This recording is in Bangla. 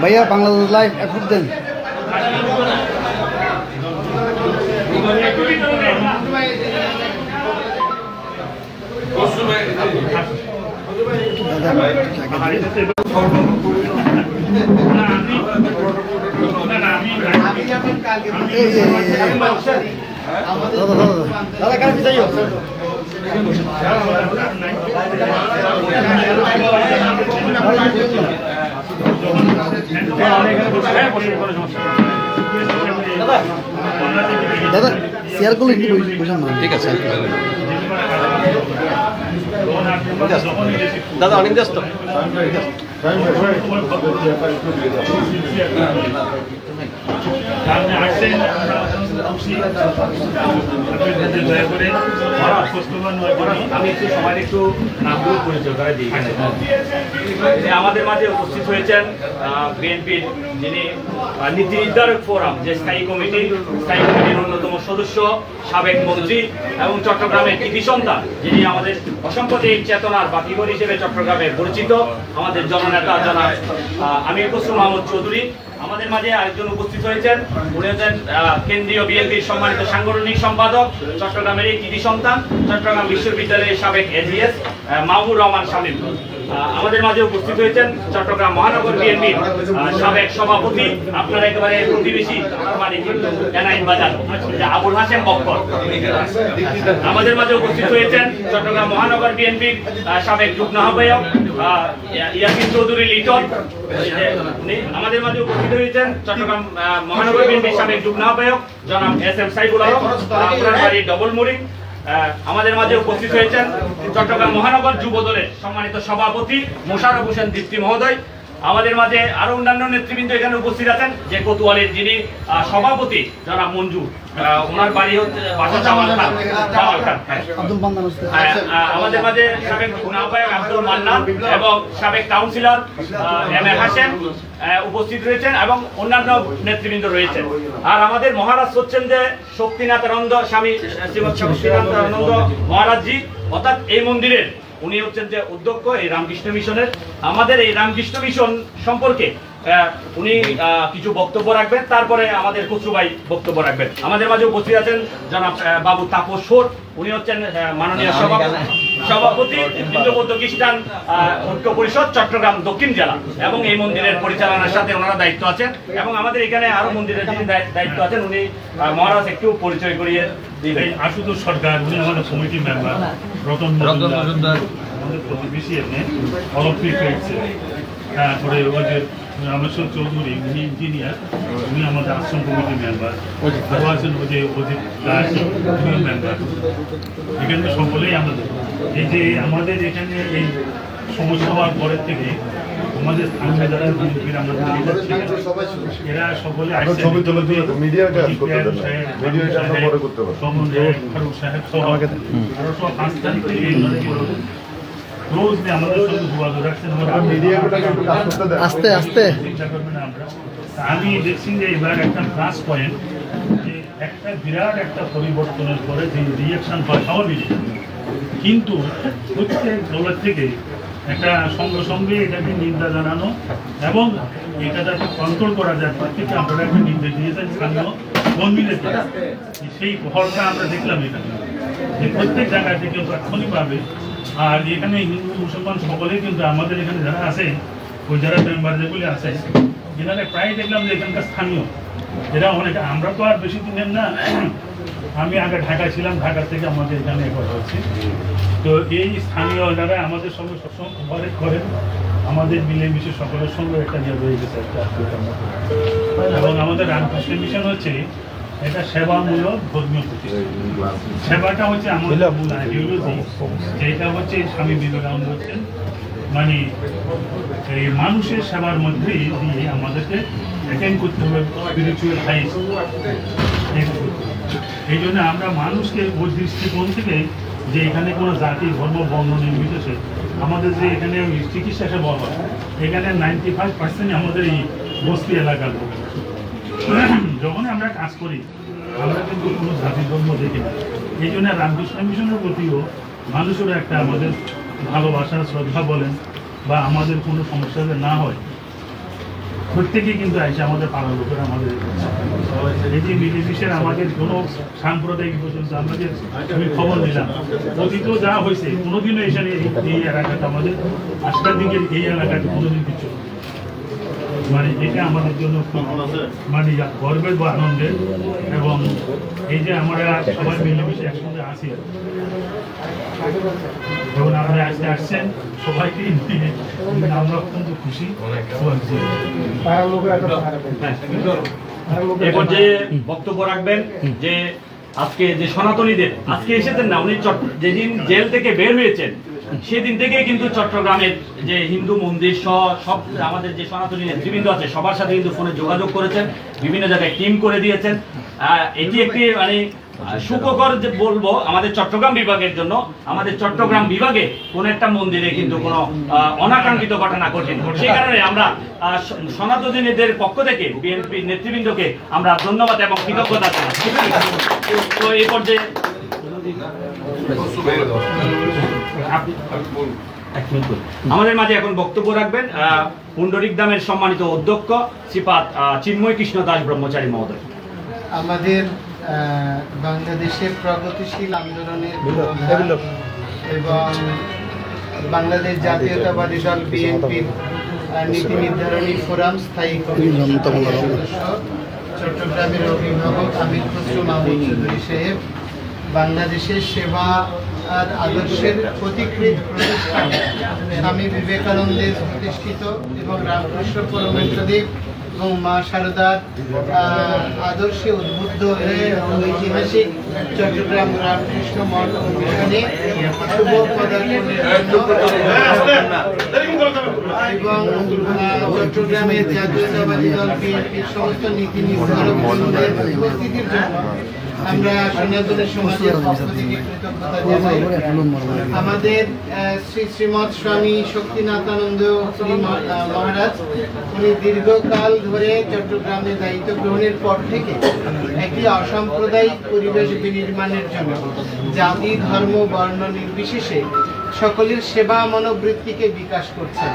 ভাইয়া বাংলাদেশ লাইভ অ্যাপ্রুভ দেন। দাদা দাদা দাদা কার পিছাইও দাদা শেয়ার করলে একটু বুঝলাম না ঠিক আছে দাদা অনেক ব্যস্ত। আপনি আসছেন করে দিই আমাদের মাঝে উপস্থিত হয়েছেন বিএনপির যিনি নীতি নির্ধারক ফোরাম, যে স্থায়ী কমিটি, স্থায়ী কমিটির অন্যতম সদস্য, সাবেক মন্ত্রী এবং চট্টগ্রামের কৃতি সন্তান, যিনি আমাদের অসম্পতি চেতনার বাতিঘর হিসেবে চট্টগ্রামে পরিচিত আমাদের জননেতা জনাব আমির খসরু মাহমুদ চৌধুরী। আমাদের মাঝে আরেকজন উপস্থিত হয়েছেন। উনি হচ্ছেন কেন্দ্রীয় বিএনপির সম্মানিত সাংগঠনিক সম্পাদক, চট্টগ্রামের কৃতি সন্তান, চট্টগ্রাম বিশ্ববিদ্যালয়ের সাবেক এজিএস মাহবুর রহমান শামীম। আমাদের মাঝে উপস্থিত হয়েছেন চট্টগ্রাম মহানগর বিএনপির সাবেক সভাপতি, আপনার একেবারে প্রতিবেশী এনাইন বাজার আবুল হাসেম বক্কর। আমাদের মাঝে উপস্থিত হয়েছেন চট্টগ্রাম মহানগর বিএনপির সাবেক যুগ্ম আহ্বায়ক ইয়াসিন চৌধুরী লিটন। আমাদের মাঝে উপস্থিত হয়েছেন চট্টগ্রাম মহানগর বিএনপির সাবেক যুগ্ম আহ্বায়ক, জনাব এস এম সাইফুল আলম, আপনার বাড়ি ডবল মুড়ি আমাদের মাঝে উপস্থিত হয়েছেন চট্টগ্রাম মহানগর যুব দলের সম্মানিত সভাপতি মোশারফ হোসেন দীপ্তি মহোদয়। আমাদের মাঝে আরও অন্যান্য নেতৃবৃন্দ এখানে উপস্থিত আছেন যে কোতোয়ালির যিনি সভাপতি জনাব মঞ্জু ওনার বাড়ি হচ্ছে বাসা জামাল খান। জামাল খান হ্যাঁ। আহ, আমাদের মাঝে সাবেক আহ্বায়ক আব্দুল মান্নান এবং সাবেক কাউন্সিলর এম এ হাসেন উপস্থিত রয়েছেন এবং অন্যান্য নেতৃবৃন্দ রয়েছেন। আর আমাদের মহারাজ হচ্ছেন যে শক্তিনাথ শক্তিনাথানন্দ স্বামী শ্রীমৎ শক্তিনাথানন্দ মহারাজজি। অর্থাৎ এই মন্দিরের উনি হচ্ছেন যে অধ্যক্ষ এই রামকৃষ্ণ মিশনের। আমাদের এই রামকৃষ্ণ মিশন সম্পর্কে আহ, উনি আহ, কিছু বক্তব্য রাখবেন তারপরে আমাদের খুচরু ভাই বক্তব্য রাখবেন। আমাদের মাঝে উপস্থিত আছেন জনাব বাবু তাপস সোর উনি হচ্ছেন মাননীয় সভাপতি। সভাপতি হিন্দুবৌদ্ধ খ্রিস্টান ঐক্য পরিষদ চট্টগ্রাম দক্ষিণ জেলা এবং এই মন্দিরের পরিচালনার সাথে ওনারা দায়িত্ব আছেন এবং আমাদের এখানে আরও মন্দিরের যিনি দায়িত্ব আছেন উনি মহারাজ একটু পরিচয় করিয়ে দিবেন। এই আশুতোষ সরকার উনি আমাদের কমিটি মেম্বার রতন রতন মজুমদার। মজুমদার। আমাদের প্রতিবেশী এমনি অলিম্পিক হয়েছে তারপরে ওই যে রামেশ্বর চৌধুরী উনি ইঞ্জিনিয়ার উনি আমাদের আশ্রম কমিটি মেম্বার আরও আছেন ওই যে অজিত দাস উনিও মেম্বার এখানে সকলেই আমাদের। এই যে আমাদের এখানে এই সমস্যা হওয়ার পরের থেকে আমাদের স্থানীয় যারা বিএনপির আমাদের এরা সকলে ছবি তুলে দিয়ে মিডিয়াটা করতে দেন না। সাহেব, মিডিয়াটা পরে করতে পারব। ফারুক সাহেব সহ আরও সব পাঁচ তারিখ থেকে রোজ আমাদের সঙ্গে যোগাযোগ রাখছেন। আমরা মিডিয়াটাকে একটু কাজ করতে দেন। আস্তে আস্তে। আমি দেখছি যে এবার একটা প্লাস পয়েন্ট যে একটা বিরাট একটা পরিবর্তনের পরে যে রিয়াকশন হয় স্বাভাবিক। কিন্তু প্রত্যেক দলের থেকে একটা সঙ্গে সঙ্গে এটাকে নিন্দা জানানো এবং এটা যাতে কন্ট্রোল করা যায় প্রত্যেকে আপনারা একটা নির্দেশ দিয়েছেন স্থানীয় কর্মীদেরকে সেই ফলটা আমরা দেখলাম এখানে। যে প্রত্যেক জায়গা থেকে তাৎক্ষণিকভাবে আর এখানে হিন্দু, মুসলমান সকলেই কিন্তু আমাদের এখানে যারা আছে, ওই যারা মেম্বার যেগুলি আছে এখানে প্রায় দেখলাম যে এখানকার স্থানীয়। এরা অনেক, আমরা তো আর বেশি দিনের না আমি আগে ঢাকায় ছিলাম, ঢাকা থেকে আমাদের এখানে একবার হচ্ছে। তো এই স্থানীয় যারা আমাদের সঙ্গে সবসময় ঘরে ঘরে আমাদের মিলেমিশে সকলের সঙ্গে একটা ইয়ে রয়ে গেছে, একটা আত্মীয়তার মতো। এবং আমাদের রামকৃষ্ণ মিশন হচ্ছে এটা সেবামূলক ধর্মীয় প্রতিষ্ঠান। সেবাটা হচ্ছে আমাদের আইডিওলজি, যেটা হচ্ছে স্বামী বিবেকানন্দ হচ্ছেন। মানে এই মানুষের সেবার মধ্যে দিয়ে আমাদেরকে অ্যাটেন্ড করতে হবে স্পিরিচুয়াল হাইস এই জন্য আমরা মানুষকে ওই দৃষ্টিকোণ থেকে যে এখানে কোনো জাতি, ধর্ম, বর্ণ নির্বিশেষে আমাদের যে এখানে চিকিৎসা সেবা হয়, এখানে নাইনটি ফাইভ পার্সেন্ট আমাদের এই বস্তি এলাকার লোক যখন আমরা কাজ করি, আমরা কিন্তু কোনো জাতি, ধর্ম দেখি না। এই জন্য রামকৃষ্ণ মিশনের প্রতিও মানুষেরও একটা আমাদের ভালোবাসা, শ্রদ্ধা বলেন। বা আমাদের কোনো সমস্যা না হয়, প্রত্যেকেই কিন্তু আইসে আমাদের পাড়ার লোকেরা আমাদের যে মিলেমিশের আমাদের কোনো সাম্প্রদায়িক পর্যন্ত আমরা যে আমি খবর নিলাম অতীতেও যা হয়েছে কোনোদিনও এসে এই এলাকাটা আমাদের, আজকের দিকে এই এলাকাটা কোনোদিন কিছু। মানে এটা আমাদের জন্য খুব মানে গর্বের বা আনন্দের। এবং এই যে আমরা সবাই মিলেমিশে একসঙ্গে আসি এবং আমরা আজকে আসছেন সবাইকে আমরা অত্যন্ত খুশি। হয়েছি এ পর্যায়ে বক্তব্য রাখবেন যে আজকে যে সনাতনীদের আজকে এসেছেন না উনি যেদিন জেল থেকে বের হয়েছেন সেদিন থেকে কিন্তু চট্টগ্রামের যে হিন্দু মন্দির সহ সব আমাদের যে সনাতনী নেতৃবৃন্দ আছে, সবার সাথে কিন্তু ফোনে যোগাযোগ করেছেন, বিভিন্ন জায়গায় টিম করে দিয়েছেন। এটি একটি মানে সুখকর যে বলব, আমাদের চট্টগ্রাম বিভাগের জন্য, আমাদের চট্টগ্রাম বিভাগে কোন একটা মন্দিরে কিন্তু কোনো অনাকাঙ্ক্ষিত ঘটনা ঘটে সেই কারণে আমরা সনাতনীদের পক্ষ থেকে বিএনপি নেতৃবৃন্দকে আমরা ধন্যবাদ এবং কৃতজ্ঞতা জানাচ্ছি। তো এই পর্যায়ে এক মিনিট বলুন। আমাদের মাঝে এখন বক্তব্য রাখবেন আহ, পুণ্ডরিক দামের সম্মানিত অধ্যক্ষ শ্রীপাদ চিন্ময় কৃষ্ণ দাস ব্রহ্মচারী মহোদয় আমাদের বাংলাদেশের প্রগতিশীল আন্দোলনের এবং বাংলাদেশ জাতীয়তাবাদী দল বিএনপির নীতি নির্ধারণী ফোরাম স্থায়ী কমিটির চট্টগ্রামের অভিভাবক আমির খসরু মাহমুদ চৌধুরী সাহেব বাংলাদেশের সেবা আর আদর্শের প্রতিকৃত প্রতিষ্ঠান। স্বামী বিবেকানন্দের প্রতিষ্ঠিত এবং রামকৃষ্ণ পরমেশ্বরদেব এবং মা শারদার আদর্শে উদ্বুদ্ধ হয়ে ঐতিহাসিক চট্টগ্রাম রামকৃষ্ণ মঠ অনুষ্ঠানে শুভ এবং চট্টগ্রামের জাতীয়তাবাদী দল বিএনপির সমস্ত নীতি নির্ধারকদের উপস্থিতির জন্য আমাদের শ্রী শ্রীমৎ স্বামী শক্তিনাথানন্দ মহারাজ, উনি দীর্ঘকাল ধরে চট্টগ্রামে দায়িত্ব গ্রহণের পর থেকে একটি অসাম্প্রদায়িক পরিবেশ বিনির্মাণের জন্য জাতি, ধর্ম, বর্ণ নির্বিশেষে সকলের সেবা মনোবৃত্তিকে বিকাশ করছেন।